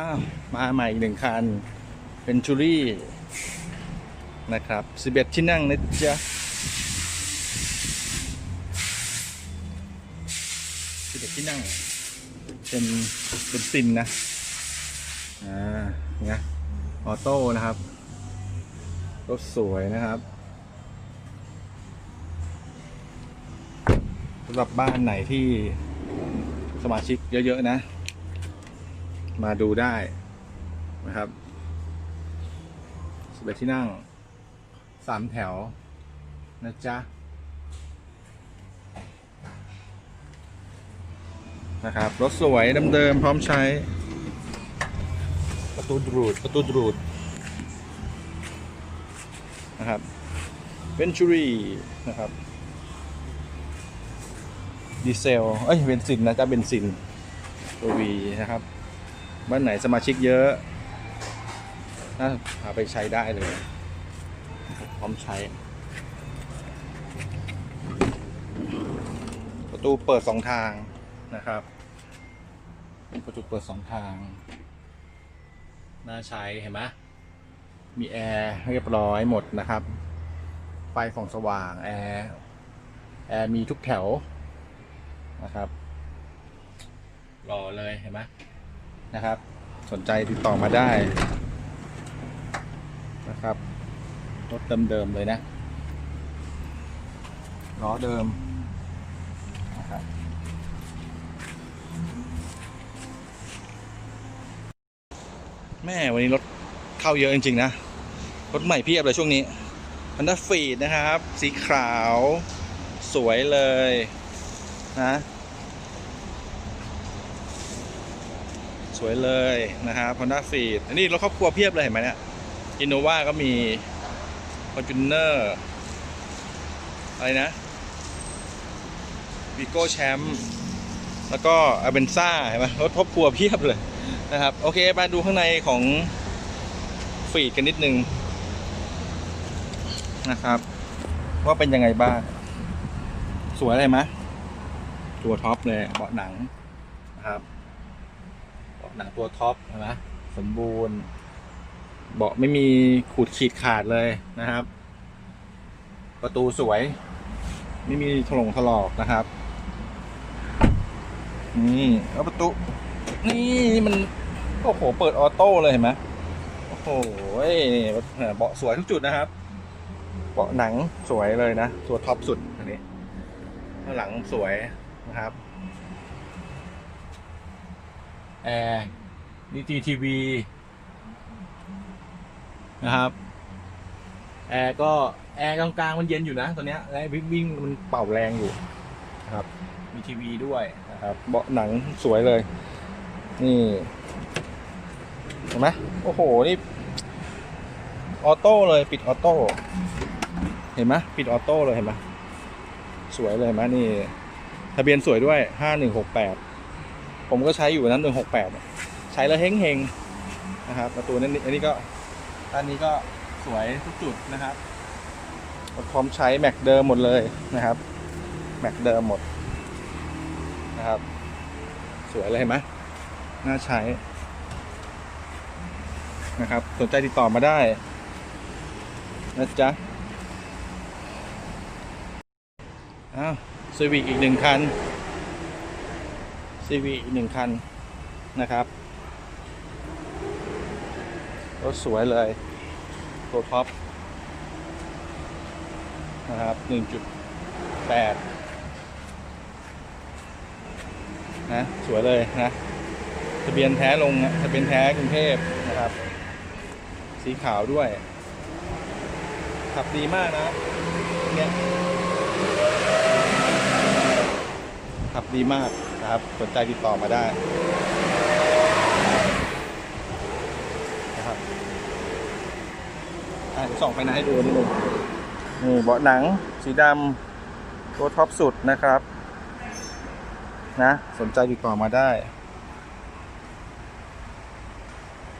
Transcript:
อ้าวมาใหม่อีกหนึ่งคันเป็นชูรี่นะครับ 11 ที่นั่งนะจ๊ะ11ที่นั่ง เป็นเป็นซินนะ อ่าเนี่ยออโต้นะครับรถสวยนะครับสำหรับบ้านไหนที่สมาชิกเยอะ ๆ นะ มาดูได้นะครับสเบที่นั่งสามแถว นะจ๊ะ นะครับ รถสวยเดิมๆพร้อมใช้ ประตูดูด ประตูดูด นะครับเวนชูรี่นะครับดีเซล เอ้ยเบนซินนะจ๊ะเบนซินตัววีนะครับ บ้านไหนสมาชิกเยอะน่าพาไปใช้ได้เลย พร้อมใช้ ประตูเปิดสองทางนะครับ ประตูเปิดสองทาง น่าใช้เห็นไหมมีแอร์เรียบร้อยหมดนะครับ ไฟส่องสว่างแอร์แอร์มีทุกแถวนะครับ รอเลยเห็นไหม นะครับ สนใจติดต่อมาได้นะครับรถเดิมๆเลยนะล้อเดิมนะครับแม่วันนี้รถเข้าเยอะจริงๆนะ รถใหม่เพียบเลยช่วงนี้ Honda f e e d นะครับ สีขาว สวยเลยนะ สวยเลยนะครับ Honda f e e d อันนี้รถครอบครัวเพียบเลยเห็นไหมเนี่ย Innova ก็มี Fortuner อะไรนะ Vigo Champ แล้วก็ a v e n z a เห็นไหมรถครอบครัวเพียบเลยนะครับ โอเค มาดูข้างในของฟีดกันนิดนึงนะครับ ว่าเป็นยังไงบ้าง สวยเลยไหมตัวท็อปเลยเบาะหนังนะครับ หนังตัวท็อปเห็นไหมสมบูรณ์ เบาะไม่มีขูดขีดขาดเลยนะครับ ประตูสวย ไม่มีถลงถลอกนะครับ นี่แล้วประตู นี่มัน โอ้โห เปิดออโต้เลยเห็นไหมโอ้โหเบาะสวยทุกจุดนะครับ เบาะหนังสวยเลยนะ ตัวท็อปสุดอันนี้ข้างหลังสวยนะครับ แอร์ดีจีทีวีนะครับแอร์ก็แอร์กลางๆมันเย็นอยู่นะตัวเนี้ยและวิ่งวิ่งมันเป่าแรงอยู่นะครับ มีทีวีด้วยนะครับเบาะหนังสวยเลย นี่เห็นไหมโอ้โหนี่ออโต้เลยปิดออโต้เห็นไหมปิดออโต้เลยเห็นไหมสวยเลยเห็นไหมนี่ ทะเบียนสวยด้วยห้าหนึ่งหกแปด ผมก็ใช้อยู่นั้นหนึ่งหกแปดใช้แล้วเฮงเฮงๆนะครับ ประตูนั้นอันนี้ก็อันนี้ก็สวยทุกจุดนะครับพร้อมใช้แม็กเดิมหมดเลยนะครับแม็กเดิมหมดนะครับ สวยเลยเห็นไหมน่าใช้นะครับ สนใจติดต่อมาได้นะจ๊ะอ้าวซีวิกอีกหนึ่งคัน ซีวิกอีกหนึ่งคันนะครับ รถสวยเลย ตัวท็อปนะครับ 1.8 นะ สวยเลยนะ ทะเบียนแท้ลงทะเบียนแท้กรุงเทพนะครับ สีขาวด้วย ขับดีมากนะเนี่ยขับดีมาก นะครับ สนใจติดต่อมาได้นะครับอะเดี๋ยวส่องไปนะให้ดูนิดนึงนี่เบาะหนังสีดำตัวท็อปสุดนะครับ นะ สนใจติดต่อมาได้